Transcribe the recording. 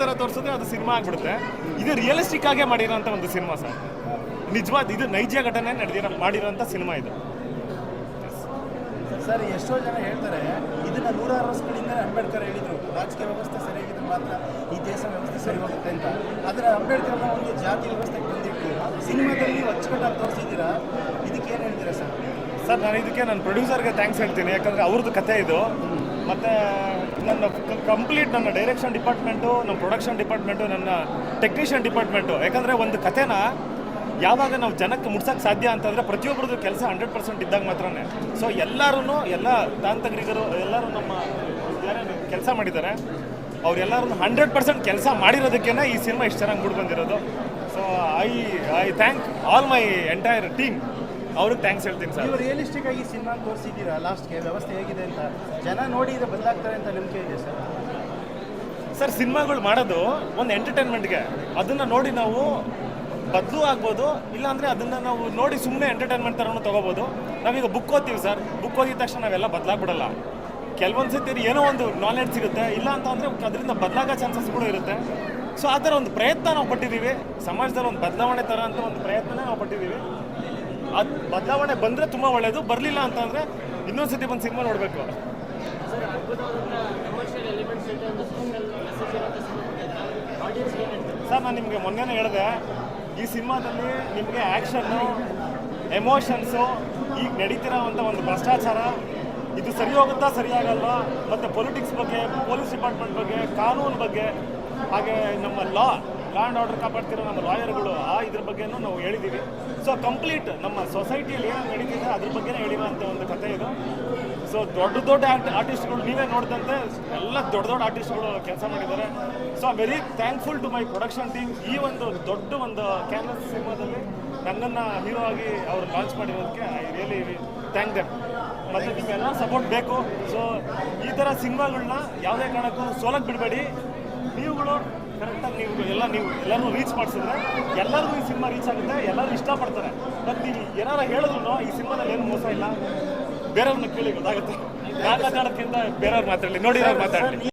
ಥರ ತೋರಿಸಿದ್ರೆ ಅದು ಸಿನಿಮಾ ಆಗ್ಬಿಡುತ್ತೆ. ಇದು ರಿಯಲಿಸ್ಟಿಕ್ ಆಗೇ ಮಾಡಿರೋಂಥ ಒಂದು ಸಿನಿಮಾ ಸರ್. ನಿಜವಾದ ಇದು ನೈಜ ಘಟನೆ ನಡೆದಿರೋ ಮಾಡಿರೋಂಥ ಸಿನಿಮಾ ಇದು. ಸರ್ ಎಷ್ಟೋ ಜನ ಹೇಳ್ತಾರೆ ಇದನ್ನ ನೂರಾರು ವರ್ಷಗಳಿಂದ ಅಂಬೇಡ್ಕರ್ ಹೇಳಿದ್ರು. ರಾಜಕೀಯ ವ್ಯವಸ್ಥೆ ಸರಿಯಾಗಿದ್ರೆ ಮಾತ್ರ ಈ ದೇಶ ವ್ಯವಸ್ಥೆ ಸರಿ ಹೋಗುತ್ತೆ ಅಂತ. ಆದರೆ ಅಂಬೇಡ್ಕರ್ನ ಒಂದು ಜಾತಿ ವ್ಯವಸ್ಥೆಗೆ ಬಂದಿಟ್ಟು ಸಿನಿಮಾದಲ್ಲಿ ಅಚ್ಚುಕಟ್ಟಾಗಿ ತೋರಿಸಿದ್ದೀರಾ? ಇದಕ್ಕೆ ಏನು ಹೇಳ್ತೀರಾ ಸರ್? ಸರ್ ನಾನು ಇದಕ್ಕೆ ನನ್ನ ಪ್ರೊಡ್ಯೂಸರ್ಗೆ ಥ್ಯಾಂಕ್ಸ್ ಹೇಳ್ತೀನಿ. ಯಾಕಂದರೆ ಅವ್ರದ್ದು ಕತೆ ಇದು. ಮತ್ತು ನನ್ನ ಕಂಪ್ಲೀಟ್ ನನ್ನ ಡೈರೆಕ್ಷನ್ ಡಿಪಾರ್ಟ್ಮೆಂಟು ನಮ್ಮ ಪ್ರೊಡಕ್ಷನ್ ಡಿಪಾರ್ಟ್ಮೆಂಟು ನನ್ನ ಟೆಕ್ನಿಷಿಯನ್ ಡಿಪಾರ್ಟ್ಮೆಂಟು ಯಾಕಂದರೆ ಒಂದು ಕಥೆನ, ಯಾವಾಗ ನಾವು ಜನಕ್ಕೆ ಮುಟ್ಸೋಕ್ಕೆ ಸಾಧ್ಯ ಅಂತಂದರೆ ಪ್ರತಿಯೊಬ್ಬರದ್ದು ಕೆಲಸ ಹಂಡ್ರೆಡ್ ಪರ್ಸೆಂಟ್ ಇದ್ದಾಗ ಮಾತ್ರನೇ. ಸೊ ಎಲ್ಲರೂ ಎಲ್ಲ ತಾಂತ್ರಿಕರು, ಎಲ್ಲರೂ ನಮ್ಮ ಯಾರೇನು ಕೆಲಸ ಮಾಡಿದ್ದಾರೆ ಅವರೆಲ್ಲರೂ ಹಂಡ್ರೆಡ್ ಪರ್ಸೆಂಟ್ ಕೆಲಸ ಮಾಡಿರೋದಕ್ಕೇನೆ ಈ ಸಿನಿಮಾ ಇಷ್ಟು ಚೆನ್ನಾಗಿ ಮೂಡಿ ಬಂದಿರೋದು. So I I thank all my entire team ಅವ್ರಿಗೆ ಥ್ಯಾಂಕ್ಸ್ ಹೇಳ್ತೀನಿ ಸರ್ ನೀವು ರಿಯಲಿಸ್ಟಿಕ್ ಆಗಿ ಸಿನಿಮಾ ತೋರಿಸಿದ್ದೀರಾ? ಲಾಸ್ಟ್ಗೆ ವ್ಯವಸ್ಥೆ ಹೇಗಿದೆ ಅಂತ. ಜನ ನೋಡಿ ಇದು ಬದಲಾಗ್ತಾರೆ ಅಂತ ನಂಬಿಕೆ ಇದೆ ಸರ್ ಸರ್ ಸಿನಿಮಾಗಳು ಮಾಡೋದು ಒಂದು ಎಂಟರ್ಟೈನ್ಮೆಂಟ್ಗೆ ಅದನ್ನು ನೋಡಿ ನಾವು ಬದಲು ಆಗ್ಬೋದು ಇಲ್ಲಾಂದರೆ ಅದನ್ನು ನಾವು ನೋಡಿ ಸುಮ್ಮನೆ ಎಂಟರ್ಟೈನ್ಮೆಂಟ್ ಥರನೂ ತೊಗೋಬೋದು. ನಾವೀಗ ಬುಕ್ ಓದ್ತೀವಿ ಸರ್ ಬುಕ್ ಓದಿದ ತಕ್ಷಣ ನಾವೆಲ್ಲ ಬದಲಾಗ್ಬಿಡಲ್ಲ. ಕೆಲವೊಂದು ಸತಿ ಏನೋ ಒಂದು ನಾಲೆಡ್ಜ್ ಸಿಗುತ್ತೆ. ಇಲ್ಲ ಅಂತ ಅಂದರೆ ಅದರಿಂದ ಬದಲಾಗೋ ಚಾನ್ಸಸ್ ಕೂಡ ಇರುತ್ತೆ. ಸೊ ಆ ಥರ ಒಂದು ಪ್ರಯತ್ನ ನಾವು ಪಟ್ಟಿದ್ದೀವಿ. ಸಮಾಜದಲ್ಲಿ ಒಂದು ಬದಲಾವಣೆ ಥರ ಅಂತ ಒಂದು ಪ್ರಯತ್ನ ನಾವು ಪಟ್ಟಿದ್ದೀವಿ. ಅದು ಬದಲಾವಣೆ ಬಂದರೆ ತುಂಬ ಒಳ್ಳೆಯದು ಬರಲಿಲ್ಲ ಅಂತಂದರೆ ಇನ್ನೊಂದು ಸತಿ ಬಂದು ಸಿನಿಮಾ ನೋಡಬೇಕು. ಸರ್ ನಾನು ನಿಮಗೆ ಮೊನ್ನೆನೇ ಹೇಳಿದೆ ಈ ಸಿನಿಮಾದಲ್ಲಿ ನಿಮಗೆ ಆ್ಯಕ್ಷನ್ನು ಎಮೋಷನ್ಸು ಈಗ ನಡೀತಿರೋವಂಥ ಒಂದು ಭ್ರಷ್ಟಾಚಾರ ಇದು ಸರಿ ಹೋಗುತ್ತಾ ಸರಿಯಾಗಲ್ವಾ? ಮತ್ತು ಪೊಲಿಟಿಕ್ಸ್ ಬಗ್ಗೆ ಪೊಲೀಸ್ ಡಿಪಾರ್ಟ್ಮೆಂಟ್ ಬಗ್ಗೆ, ಕಾನೂನು ಬಗ್ಗೆ, ಹಾಗೆ ನಮ್ಮ ಲಾ ಲಾ ಆರ್ಡರ್ ಕಾಪಾಡ್ತಿರೋ ನಮ್ಮ ಲಾಯರ್ಗಳು ಆ ಇದ್ರ ಬಗ್ಗೆನೂ ನಾವು ಹೇಳಿದ್ದೀವಿ ಸೊ ಕಂಪ್ಲೀಟ್ ನಮ್ಮ ಸೊಸೈಟಿಯಲ್ಲಿ ಏನು ನಡೀತಿದೆ ಅದ್ರ ಬಗ್ಗೆನೇ ಹೇಳಿರೋಂಥ ಒಂದು ಕಥೆ ಇದು. ಸೊ ದೊಡ್ಡ ದೊಡ್ಡ ಆರ್ಟ್ ಆರ್ಟಿಸ್ಟ್ಗಳು ನೀವೇ ನೋಡಿದಂತೆ ಎಲ್ಲ ದೊಡ್ಡ ದೊಡ್ಡ ಆರ್ಟಿಸ್ಟ್ಗಳು ಕೆಲಸ ಮಾಡಿದ್ದಾರೆ. So I very thankful to my production team ಈ ಒಂದು ದೊಡ್ಡ ಒಂದು ಕ್ಯಾನ್ವಸ್ ಸಿನಿಮಾದಲ್ಲಿ ನನ್ನನ್ನು ಹೀರೋ ಆಗಿ ಅವರು ಲಾಂಚ್ ಮಾಡಿರೋದಕ್ಕೆ ಐ ರಿಯಲಿ ಥ್ಯಾಂಕ್ ದೆಮ್ ಮತ್ತು ಸಪೋರ್ಟ್ ಬೇಕು. ಸೊ ಈ ಥರ ಸಿನಿಮಾಗಳನ್ನ ಯಾವುದೇ ಕಾರಣಕ್ಕೂ ಸೋಲಕ್ಕೆ ಬಿಡಬೇಡಿ. ನೀವುಗಳು ಕರೆಕ್ಟಾಗಿ ನೀವು ಎಲ್ಲ ನೀವು ಎಲ್ಲರೂ ರೀಚ್ ಮಾಡಿಸಿದ್ರೆ ಎಲ್ಲರಿಗೂ ಈ ಸಿನಿಮಾ ರೀಚ್ ಆಗುತ್ತೆ, ಎಲ್ಲರೂ ಇಷ್ಟಪಡ್ತಾರೆ. ಬಟ್ ನೀವು ಏನಾರ ಹೇಳಿದ್ರು ಈ ಸಿನಿಮಾದಲ್ಲಿ ಏನು ಮೋಸ ಇಲ್ಲ. ಬೇರೆಯವ್ರನ್ನ ಕೇಳಿ ಗೊತ್ತಾಗುತ್ತೆ. ನಾನು ಮಾತಾಡೋಕ್ಕಿಂತ ಬೇರೆಯವ್ರು ಮಾತಾಡಲಿ ನೋಡಿ ಮಾತಾಡಲಿ.